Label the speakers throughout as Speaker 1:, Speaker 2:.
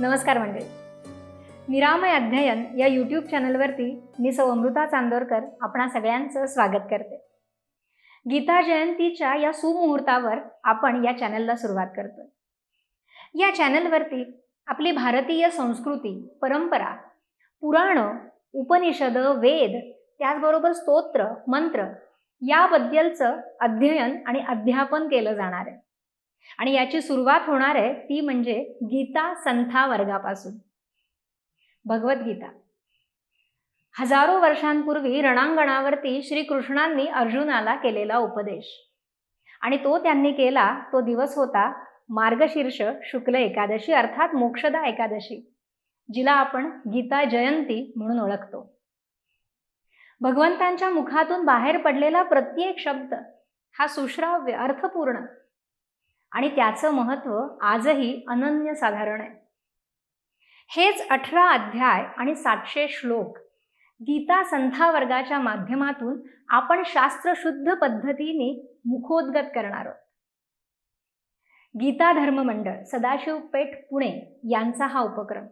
Speaker 1: नमस्कार मंडळी. निरामय अध्ययन या यूट्यूब चॅनलवरती मी सौ अमृता चांदोरकर आपणा सगळ्यांचं स्वागत करते. गीता जयंतीच्या या सुमुहूर्तावर आपण या चॅनलला सुरुवात करतोय. या चॅनलवरती आपली भारतीय संस्कृती परंपरा पुराणं उपनिषद वेद त्याचबरोबर स्तोत्र मंत्र याबद्दलचं अध्ययन आणि अध्यापन केलं जाणार आहे. आणि याची सुरुवात होणार आहे ती म्हणजे गीता संथा वर्गापासून. भगवद्गीता हजारो वर्षांपूर्वी रणांगणावरती श्रीकृष्णांनी अर्जुनाला केलेला उपदेश. आणि तो त्यांनी केला तो दिवस होता मार्गशीर्ष शुक्ल एकादशी अर्थात मोक्षदा एकादशी जिला आपण गीता जयंती म्हणून ओळखतो. भगवंतांच्या मुखातून बाहेर पडलेला प्रत्येक शब्द हा सुश्राव्य अर्थपूर्ण आणि त्याचं महत्त्व आजही अनन्यसाधारण आहे. हेच अठरा अध्याय आणि सातशे श्लोक गीता संथा वर्गाच्या माध्यमातून आपण शास्त्रशुद्ध पद्धतीने मुखोद्गत करणार आहोत. गीता धर्म मंडळ सदाशिव पेठ पुणे यांचा हा उपक्रम.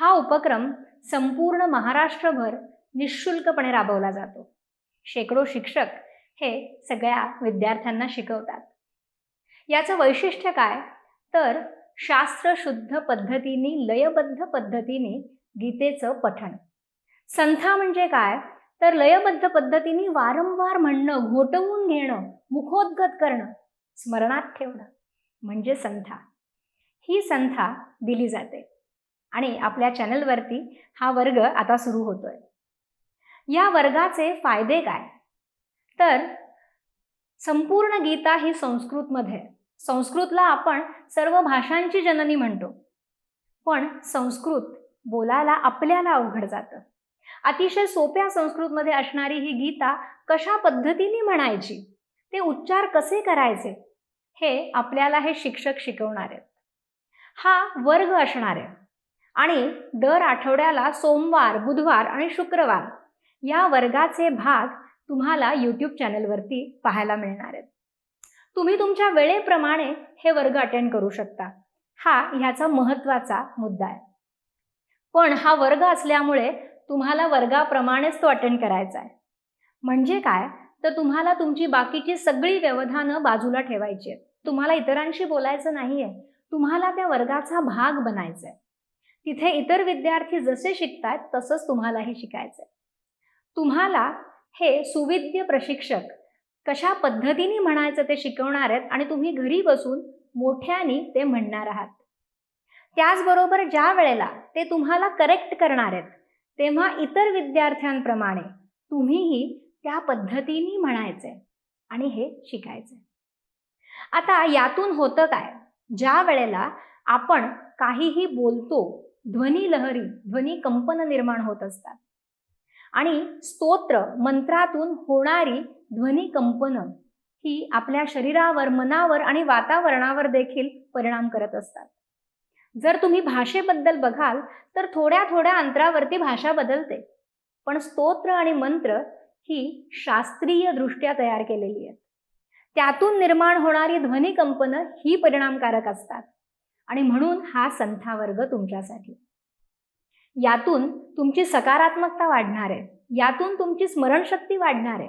Speaker 1: हा उपक्रम संपूर्ण महाराष्ट्रभर निशुल्कपणे राबवला जातो. शेकडो शिक्षक हे सगळ्या विद्यार्थ्यांना शिकवतात. याचं वैशिष्ट्य काय? तर शास्त्रशुद्ध पद्धतीने लयबद्ध पद्धतीने गीतेचं पठण. संथा म्हणजे काय? तर लयबद्ध पद्धतीने वारंवार म्हणणं घोटवून घेणं मुखोद्गत करणं स्मरणात ठेवणं म्हणजे संथा. ही संथा दिली जाते. आणि आपल्या चॅनलवरती हा वर्ग आता सुरू होतोय. या वर्गाचे फायदे काय? तर संपूर्ण गीता ही संस्कृतमध्ये. संस्कृतला आपण सर्व भाषांची जननी म्हणतो. पण संस्कृत बोलायला आपल्याला अवघड जातं. अतिशय सोप्या संस्कृतमध्ये असणारी ही गीता कशा पद्धतीने म्हणायची? ते उच्चार कसे करायचे? हे आपल्याला हे शिक्षक शिकवणार आहेत. हा वर्ग असणार आहे. आणि दर आठवड्याला सोमवार बुधवार आणि शुक्रवार या वर्गाचे भाग तुम्हाला यूट्यूब चॅनलवरती पाहायला मिळणार आहेत. तुम्ही तुमच्या वेळेप्रमाणे हे वर्ग अटेंड करू शकता. हा ह्याचा महत्त्वाचा मुद्दा आहे. पण हा वर्ग असल्यामुळे तुम्हाला वर्गाप्रमाणेच तो अटेंड करायचा आहे. म्हणजे काय? तर तुम्हाला तुमची बाकीची सगळी व्यवधानं बाजूला ठेवायची आहेत. तुम्हाला इतरांशी बोलायचं नाही आहे तुम्हाला त्या वर्गाचा भाग बनायचा आहे. तिथे इतर विद्यार्थी जसे शिकतात तसंच तुम्हालाही शिकायचं आहे. तुम्हाला हे सुविद्य प्रशिक्षक कशा पद्धतीने म्हणायचं ते शिकवणार आहेत आणि तुम्ही घरी बसून मोठ्याने ते म्हणणार आहात. त्याचबरोबर ज्या वेळेला ते तुम्हाला करेक्ट करणार आहेत तेव्हा इतर विद्यार्थ्यांप्रमाणे तुम्हीही त्या पद्धतीने म्हणायचंय आणि हे शिकायचंय आता यातून होतं काय? ज्या वेळेला आपण काहीही बोलतो ध्वनी लहरी ध्वनी कंपन निर्माण होत असतात. आणि स्तोत्र मंत्रातून होणारी ध्वनी कंपनं ही आपल्या शरीरावर मनावर आणि वातावरणावर देखील परिणाम करत असतात. जर तुम्ही भाषेबद्दल बघाल तर थोड्या थोड्या अंतरावरती भाषा बदलते. पण स्तोत्र आणि मंत्र ही शास्त्रीय दृष्ट्या तयार केलेली आहेत. त्यातून निर्माण होणारी ध्वनिकंपनं ही परिणामकारक असतात. आणि म्हणून हा संथावर्ग तुमच्यासाठी. यातून तुमची सकारात्मकता वाढणार आहे. यातून तुमची स्मरणशक्ती वाढणार आहे.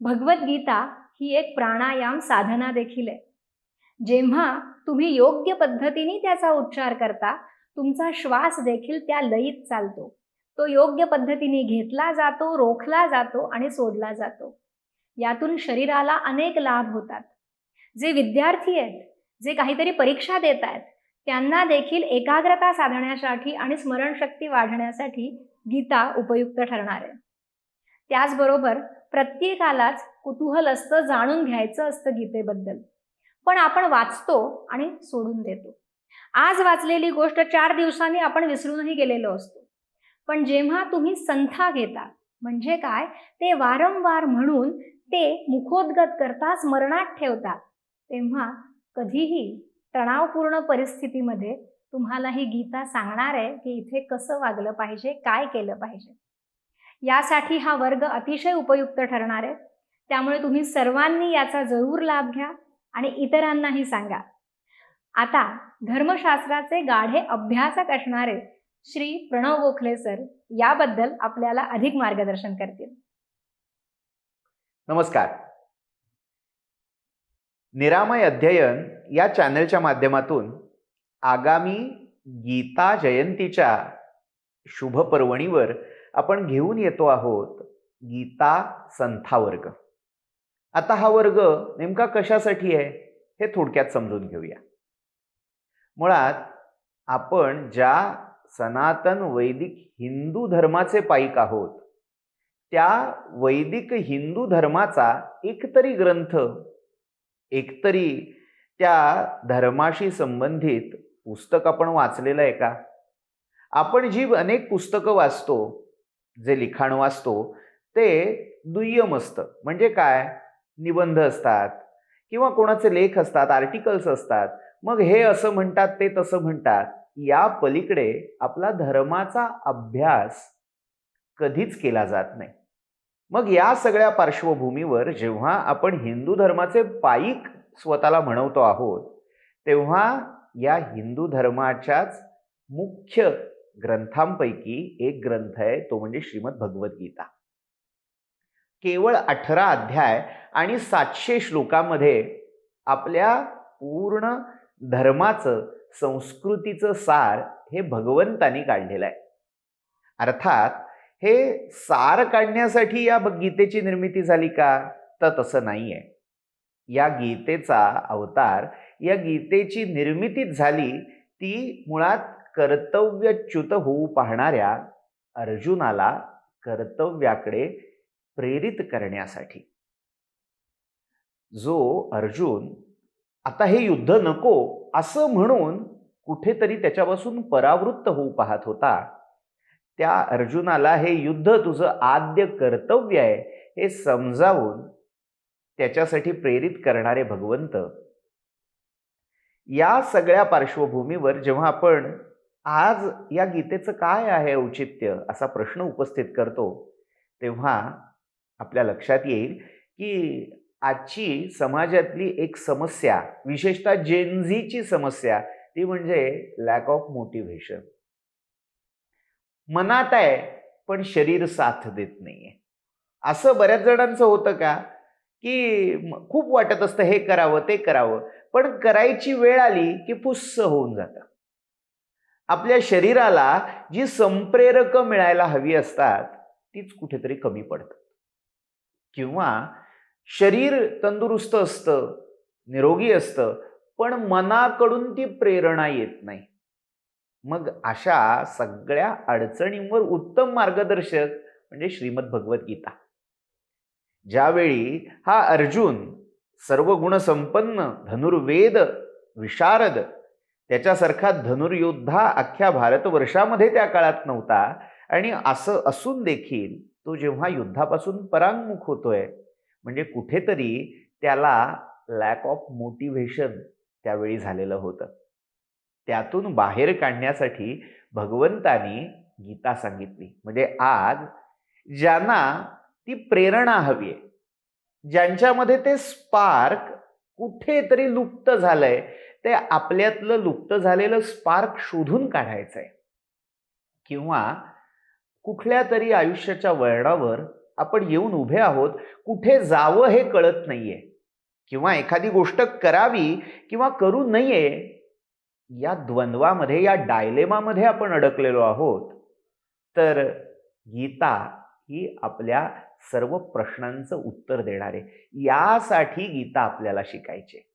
Speaker 1: भगवद्गीता ही एक प्राणायाम साधना देखील आहे. जेव्हा तुम्ही योग्य पद्धतीने त्याचा उच्चार करता तुमचा श्वास देखील त्या लयीत चालतो. तो योग्य पद्धतीने घेतला जातो रोखला जातो आणि सोडला जातो. यातून शरीराला अनेक लाभ होतात. जे विद्यार्थी आहेत जे काहीतरी परीक्षा देत आहेत त्यांना देखील एकाग्रता साधण्यासाठी आणि स्मरणशक्ती वाढण्यासाठी गीता उपयुक्त ठरणार आहे. त्याचबरोबर प्रत्येकालाच कुतूहल असतं जाणून घ्यायचं असतं गीतेबद्दल. पण आपण वाचतो आणि सोडून देतो. आज वाचलेली गोष्ट चार दिवसांनी आपण विसरूनही गेलेलो असतो. पण जेव्हा तुम्ही संथा घेता म्हणजे काय? ते वारंवार म्हणून ते मुखोद्गत करता स्मरणात ठेवता तेव्हा कधीही तणावपूर्ण परिस्थितीमध्ये तुम्हाला ही गीता सांगणार आहे की इथे कसं वागलं पाहिजे काय केलं पाहिजे. यासाठी हा वर्ग अतिशय उपयुक्त ठरणार आहे. त्यामुळे तुम्ही सर्वांनी याचा जरूर लाभ घ्या आणि इतरांनाही सांगा. आता धर्मशास्त्राचे गाढे अभ्यासक असणारे श्री प्रणव गोखले सर याबद्दल आपल्याला अधिक मार्गदर्शन करतील.
Speaker 2: नमस्कार. निरामय अध्ययन या चॅनलच्या माध्यमातून आगामी गीता जयंतीच्या शुभपर्वणीवर आपण घेऊन येतो आहोत गीता संथा वर्ग आता हा वर्ग नेमका कशासाठी आहे हे थोडक्यात समजून घेऊया. मुळात आपण ज्या सनातन वैदिक हिंदू धर्माचे पाईक आहोत त्या वैदिक हिंदू धर्माचा एकतरी ग्रंथ एकतरी त्या धर्माशी संबंधित पुस्तक आपण वाचलेलं आहे का? आपण जी अनेक पुस्तकं वाचतो जे लिखाण वाचतो ते दुय्यम असतं. म्हणजे काय? निबंध असतात किंवा कोणाचे लेख असतात आर्टिकल्स असतात. मग हे असं म्हणतात ते तसं म्हणतात. या पलीकडे आपला धर्माचा अभ्यास कधीच केला जात नाही. मग या सगळ्या पार्श्वभूमीवर जेव्हा आपण हिंदू धर्माचे पायिक स्वतःला म्हणवतो आहोत तेव्हा या हिंदू धर्माच्याच मुख्य ग्रंथांपैकी एक ग्रंथ आहे तो म्हणजे श्रीमद भगवद्गीता केवळ अठरा अध्याय आणि सातशे श्लोकामध्ये आपल्या पूर्ण धर्माचं संस्कृतीचं सार हे भगवंतानी काढलेलं आहे. अर्थात हे सार काढण्यासाठी या गीतेची निर्मिती झाली का? तर तसं नाही आहे या गीतेचा अवतार या गीतेची निर्मिती झाली ती मुळात कर्तव्यच्युत होऊ पाहणाऱ्या अर्जुनाला कर्तव्याकडे प्रेरित करण्यासाठी. जो अर्जुन आता हे युद्ध नको असं म्हणून कुठेतरी त्याच्यापासून परावृत्त होऊ पाहत होता. त्या अर्जुनाला हे युद्ध तुझं आद्य कर्तव्य आहे हे समजावून त्याच्यासाठी प्रेरित करणारे भगवंत. या सगळ्या पार्श्वभूमीवर जेव्हा आपण आज या गीतेचं काय आहे औचित्य असा प्रश्न उपस्थित करतो तेव्हा आपल्या लक्षात येईल की आजची समाजातली एक समस्या विशेषतः जेनझीची समस्या ती म्हणजे लॅक ऑफ मोटिव्हेशन मनात आहे पण शरीर साथ देत नाहीये. असं बऱ्याच जणांचं होतं का? की खूप वाटत असतं हे करावं ते करावं. पण करायची वेळ आली की पुस्स होऊन जातं. आपल्या शरीराला जी संप्रेरक मिळायला हवी असतात तीच कुठेतरी कमी पडतात. किंवा शरीर तंदुरुस्त असतं निरोगी असतं पण मनाकडून ती प्रेरणा येत नाही. मग अशा सगळ्या अडचणींवर उत्तम मार्गदर्शक म्हणजे श्रीमद भगवद्गीता ज्यावेळी हा अर्जुन सर्व गुणसंपन्न धनुर्वेद विशारद त्याच्यासारखा धनुर्योद्धा अख्ख्या भारतवर्षामध्ये त्या काळात नव्हता. आणि असं असून देखील तो जेव्हा युद्धापासून परांगमुख होतोय म्हणजे कुठेतरी त्याला लॅक ऑफ मोटिव्हेशन त्यावेळी झालेलं होतं. त्यातून बाहेर काढण्यासाठी भगवंतानी गीता सांगितली. म्हणजे आज ज्यांना ती प्रेरणा हवी आहे. ज्यांच्यामध्ये ते स्पार्क कुठेतरी लुप्त झालंय ते आपल्यातलं लुप्त झालेलं स्पार्क शोधून काढायचं आहे किंवा कुठल्या तरी आयुष्याच्या वळणावर आपण येऊन उभे आहोत कुठे जावं हे कळत नाहीये. किंवा एखादी गोष्ट करावी किंवा करू नये या द्वंद्वामध्ये या डायलेमामध्ये आपण अडकलेलो आहोत. तर गीता ही आपल्या सर्व प्रश्नांचं उत्तर देणारे. यासाठी गीता आपल्याला शिकायचे.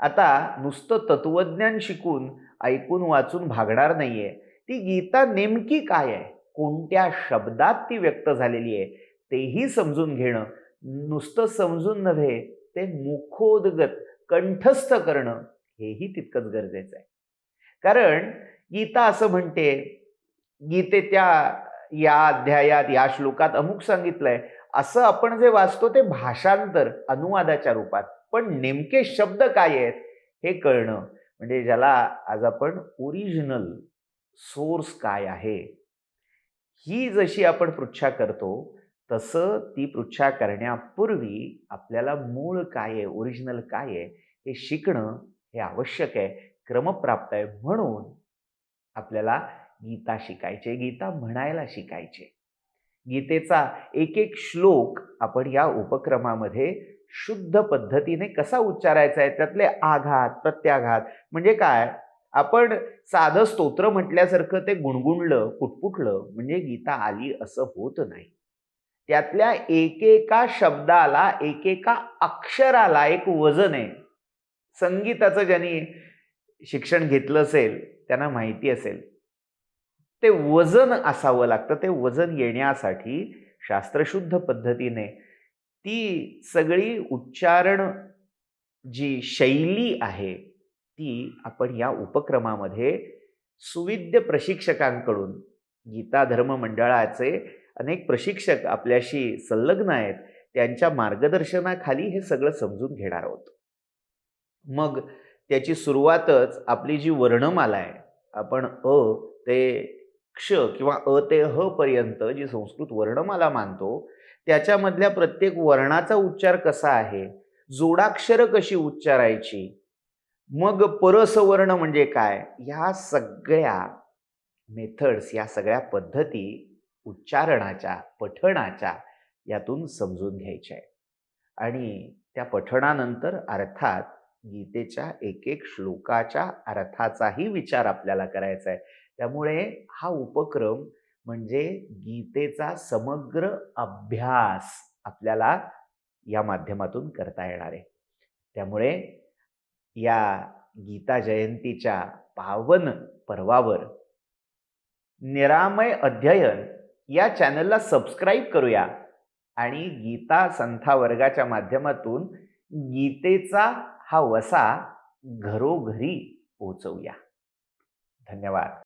Speaker 2: आता नुसतं तत्वज्ञान शिकून ऐकून वाचून भागणार नाहीये. ती गीता नेमकी काय आहे? कोणत्या शब्दात ती व्यक्त झालेली आहे? तेही समजून घेणं. नुसतं समजून नव्हे ते मुखोदगत कंठस्थ करणं हेही तितकंच गरजेचं आहे. कारण गीता असं म्हणते गीते त्या या अध्यायात या श्लोकात अमुक सांगितलंय. असं आपण जे वाचतो ते भाषांतर अनुवादाच्या रूपात. पण नेमके शब्द काय आहेत हे कळणं. म्हणजे ज्याला आज आपण ओरिजिनल सोर्स काय आहे ही जशी आपण पृच्छा करतो तसं ती पृच्छा करण्यापूर्वी आपल्याला मूळ काय आहे ओरिजिनल काय आहे हे शिकणं हे आवश्यक आहे क्रमप्राप्त आहे. म्हणून आपल्याला गीता शिकायचे गीता म्हणायला शिकायचे. गीतेचा एक एक श्लोक आपण या उपक्रमामध्ये शुद्ध पद्धतीने कसा उच्चारायचा आहे त्यातले आघात प्रत्याघात म्हणजे काय? आपण साधं स्तोत्र म्हटल्यासारखं ते गुणगुणलं पुटपुटलं म्हणजे गीता आली असं होत नाही. त्यातल्या एकेका शब्दाला एकेका अक्षराला एक वजन आहे. संगीताचं ज्यांनी शिक्षण घेतलं असेल त्यांना माहिती असेल. ते वजन असावं लागतं. ते वजन येण्यासाठी शास्त्रशुद्ध पद्धतीने ती सगळी उच्चारण जी शैली आहे ती आपण या उपक्रमामध्ये सुविद्य प्रशिक्षकांकडून गीता धर्म मंडळाचे अनेक प्रशिक्षक आपल्याशी संलग्न आहेत त्यांच्या मार्गदर्शनाखाली हे सगळं समजून घेणार आहोत. मग त्याची सुरुवातच आपली जी वर्णमाला आहे आपण अ ते क्ष किंवा अ ते ह पर्यंत जी संस्कृत वर्णमाला मानतो त्याच्यामधल्या प्रत्येक वर्णाचा उच्चार कसा आहे? जोडाक्षर कशी उच्चारायची? मग परसवर्ण म्हणजे काय? ह्या सगळ्या मेथड्स या सगळ्या पद्धती उच्चारणाच्या पठणाच्या यातून समजून घ्यायच्या आहे आणि त्या पठणानंतर अर्थात गीतेच्या एक एक श्लोकाच्या अर्थाचाही विचार आपल्याला करायचा आहे. त्यामुळे हा उपक्रम म्हणजे गीतेचा समग्र अभ्यास आपल्याला या माध्यमातून करता येणार आहे. त्यामुळे या गीता जयंतीच्या पावन पर्वावर निरामय अध्ययन या चॅनलला सबस्क्राईब करूया आणि गीता संथा वर्गाच्या माध्यमातून गीतेचा हा वसा घरोघरी पोचवूया. धन्यवाद